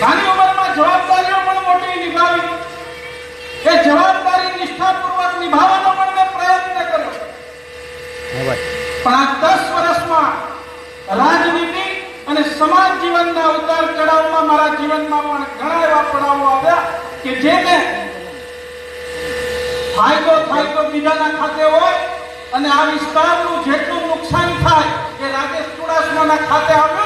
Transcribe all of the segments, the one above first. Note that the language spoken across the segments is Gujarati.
નાની ઉંમરમાં જવાબદારીઓ પણ મોટી નિભાવી. એ જવાબદારી નિષ્ઠાપૂર્વક નિભાવવાનો પણ મેં પ્રયત્ન કર્યો. પણ આ દસ વર્ષમાં રાજનીતિ અને સમાજ જીવનના ઉતાર ચઢાવમાં મારા જીવનમાં પણ ઘણા એવા પડાવો આવ્યા કે જેને ફાયદો થાય તો બીજાના ખાતે હોય અને આ વિસ્તારનું જેટલું નુકસાન થાય એ રાજેશ ચુડાસમાના ખાતે આવ્યું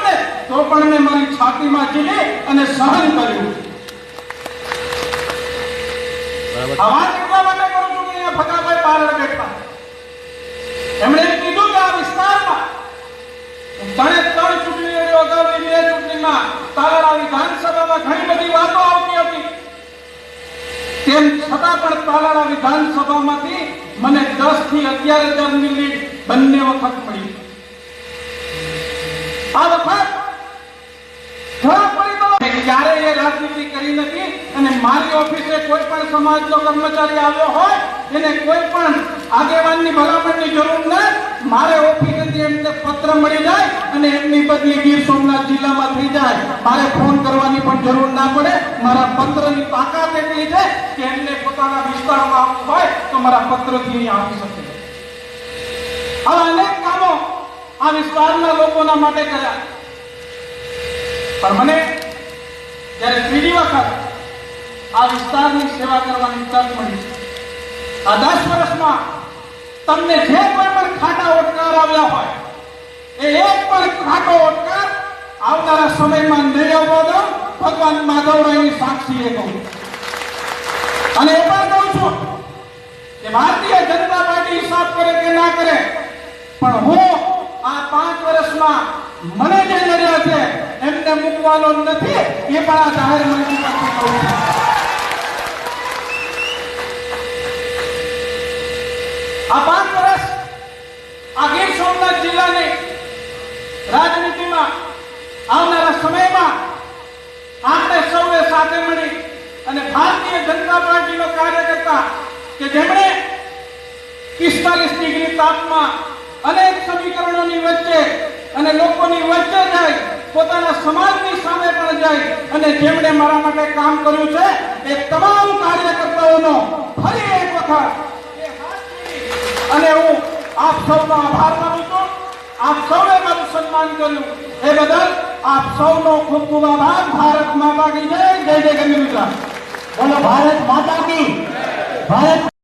ને તો પણ મેં મારી છાતીમાં ચીલી અને સહન કર્યું. આ એટલા માટે કરું છું કે અહીંયા ફકાભાઈ પારડ બેઠા. એમણે કીધું કે આ વિસ્તારમાં ત્રણે ચૂંટણીઓ અગાઉની બે ચૂંટણીમાં તાલાળા વિધાનસભામાં ઘણી બધી વાતો આવતી હતી. તેમ છતાં પણ તાલાળા વિધાનસભામાંથી મને દસથી અગિયાર હજારની લીડ બંને વખત મળી. આ વખત રાજનીતિ કરી નથી અને મારી ઓફિસે કોઈ પણ સમાજનો કર્મચારી આવ્યો હોય, એને કોઈ પણ આગેવાનની ભલામણની જરૂર ન મારે ઓફિસેથી એમને પત્ર મળી જાય અને એમની બદલી ગીર સોમનાથ જિલ્લામાં થઈ જાય. મારે ફોન કરવાની પણ જરૂર ના પડે. મારા પત્રની તાકાત એટલી છે કે એમને પોતાના વિસ્તારમાં આવવું હોય તો મારા પત્રથી અહીં આવી શકે. આવા અનેક કામો આ વિસ્તારના લોકોના માટે કર્યા. પણ મને જ્યારે ત્રીજી વખત આ વિસ્તારની સેવા કરવાની તક મળી. આ દસ વર્ષમાં તમને જે કોઈ પણ ખાટા ઓટકાર આવ્યા હોય, એ એક પણ ખાટો ઓટકાર આવનારા સમયમાં નહીં આવવા દો ભગવાન માધવરાયની સાક્ષીએ કહું. અને એ પણ કહું છું કે ભારતીય જનતા પાર્ટી હિસાબ કરે કે ના કરે પણ હું આ પાંચ વર્ષમાં મને જે નડ્યા છે એમને મૂકવાનો નથી એ પણ આ જાહેર મંચ પાસે કહું આ પાંચ વર્ષ આ ગીર સોમનાથ જિલ્લાની રાજનીતિમાં, આવનારા સમયમાં આપણે સૌએ સાથે મળી અને ભારતીય જનતા પાર્ટીનો કાર્યકર્તા કે જેમણે પિસ્તાલીસ ડિગ્રી તાપમાં અનેક સમીકરણોની વચ્ચે અને લોકોની વચ્ચે જાય પોતાના સમાજની સામે પણ જાય અને જેમણે મારા માટે કામ કર્યું છે, એ તમામ કાર્યકર્તાઓનો ફરી એક વખત અને હું આપ સૌનો આભાર માનું છું, આપ સૌએ મારું સન્માન કર્યું. એ બદલ આપ સૌનો ખૂબ ખૂબ આભાર. ભારત માતા કી જય જય જય ગંગા બોલો, ભારત માતા કી ભારત